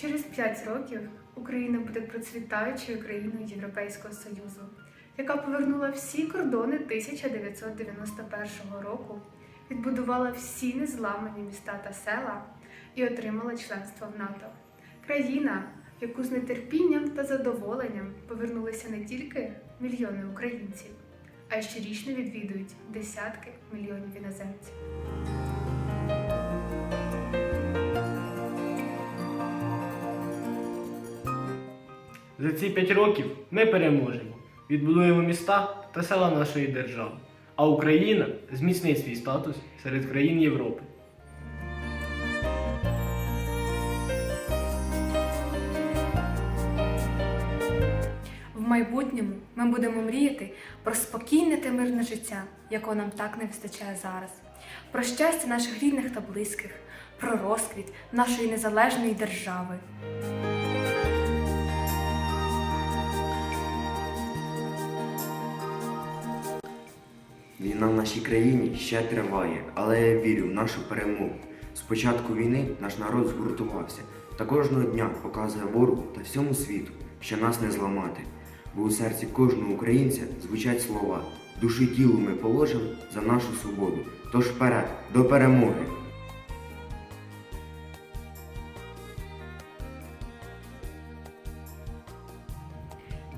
Через 5 років Україна буде процвітаючою країною Європейського Союзу, яка повернула всі кордони 1991 року, відбудувала всі незламані міста та села і отримала членство в НАТО. Країна, в яку з нетерпінням та задоволенням повернулися не тільки мільйони українців, а й щорічно відвідують десятки мільйонів іноземців. За ці п'ять років ми переможемо, відбудуємо міста та села нашої держави, а Україна зміцнить свій статус серед країн Європи. В майбутньому ми будемо мріяти про спокійне та мирне життя, якого нам так не вистачає зараз, про щастя наших рідних та близьких, про розквіт нашої незалежної держави. Війна в нашій країні ще триває, але я вірю в нашу перемогу. З початку війни наш народ згуртувався та кожного дня показує ворогу та всьому світу, що нас не зламати. Бо у серці кожного українця звучать слова душі тілу ми положимо за нашу свободу. Тож вперед, до перемоги!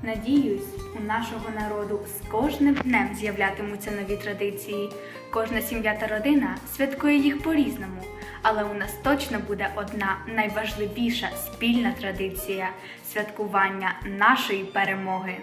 Надіюсь, у нашого народу з кожним днем з'являтимуться нові традиції. Кожна сім'я та родина святкує їх по-різному, але у нас точно буде одна найважливіша спільна традиція святкування нашої перемоги.